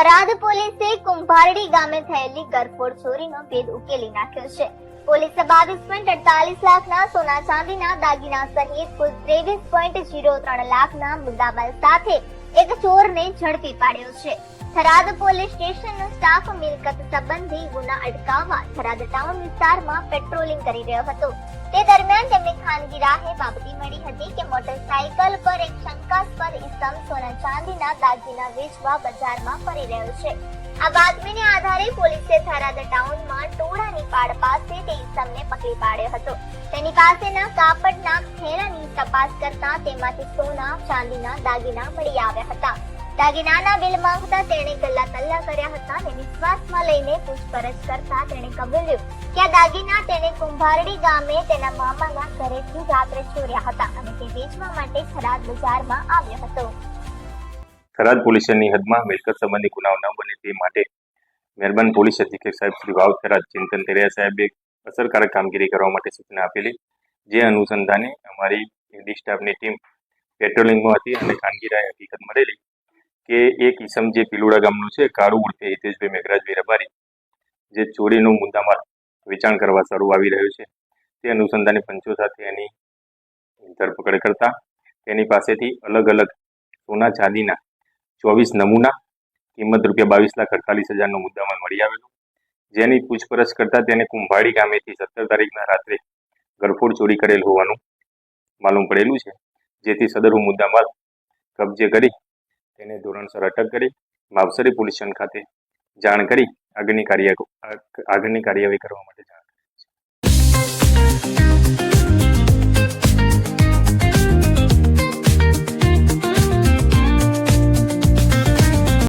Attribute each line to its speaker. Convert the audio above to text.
Speaker 1: થરાદ પોલીસે કુંભારડી ગામે થયેલી ગરફોડ ચોરીનો ભેદ ઉકેલી નાખ્યો છે. પોલીસે બાવીસ પોઈન્ટ અડતાલીસ લાખના સોના ચાંદીના દાગીના સહિત કુલ ત્રેવીસ પોઈન્ટ જીરો ત્રણ લાખના મુદ્દામાલ સાથે એક ચોરને ઝડપી પાડ્યો છે. થરાદ પોલીસ સ્ટેશનનો સ્ટાફ મિલકત સંબંધી ગુના અટકાવવા થરાદ ટાઉન વિસ્તારમાં પેટ્રોલિંગ કરી રહ્યો હતો. તે દરમિયાન તેમને ખાનગી રાહે બાબતી મળી દાગીના વેચવા બજારમાં ફરી રહ્યો છે. આ બાતમીને આધારે પોલીસે થરાદ ટાઉનમાં ટોળાની પાડ પાસે તે ઇસમને પકડી પાડ્યો હતો. તેની પાસેના કાપડના થેલાની તપાસ કરતા તેમાંથી સોના, ચાંદીના દાગીના મળી આવ્યા હતા. દાગીનાના બિલ માંગતા તેણે ગલ્લા તલ્લા કર્યા હતા અને વિશ્વાસમાં લઈને પૂછપરછ કરતા તેણે કબૂલ્યું કે આ દાગીના તેણે કુંભારડી ગામે તેના મામાના ઘરેથી રાત્રે ચોર્યા હતા અને તે વેચવા માટે થરાદ બજારમાં આવ્યો હતો.
Speaker 2: થરાદ પોલીસ સ્ટેશનની હદમાં મિલકત સંબંધી ગુનાઓ ન બને તે માટે મહેરબાન પોલીસ અધિક્ષક સાહેબ શ્રી વાવ થરાદ ચિંતન તેરિયા સાહેબે અસરકારક કામગીરી કરવા માટે સૂચના આપેલી. જે અનુસંધાને અમારી ડી સ્ટાફની ટીમ પેટ્રોલિંગમાં હતી અને ખાનગી રાહે હકીકત મળેલી કે એક ઈસમ જે પિલુડા ગામનું છે, કાળુ ઉર્ફે હિતેશભાઈ મેઘરાજભાઈ રબારી જે ચોરીનું મુદ્દામાલ વેચાણ કરવા શરૂ આવી રહ્યું છે, તે અનુસંધાને પંચો સાથે એની ધરપકડ કરતા, તેની પાસેથી અલગ અલગ સોના ચાંદીના ચોવીસ નમૂના, કિંમત રૂપિયા બાવીસ લાખ અડતાલીસ હજારનો મુદ્દામાં મળી આવેલો. જેની પૂછપરછ કરતા તેને કુંભાડી ગામેથી સત્તર તારીખના રાત્રે ગરફોડ ચોરી કરેલ હોવાનું માલુમ પડેલું છે, જેથી સદર મુદ્દામાલ કબજે કરી તેને ધોરણસર અટક કરી માવસરી પોલીસ સ્ટેશન ખાતે જાણ કરી આગળની કાર્ય આગળની કાર્યવાહી કરવા માટે જાણ કરી છે.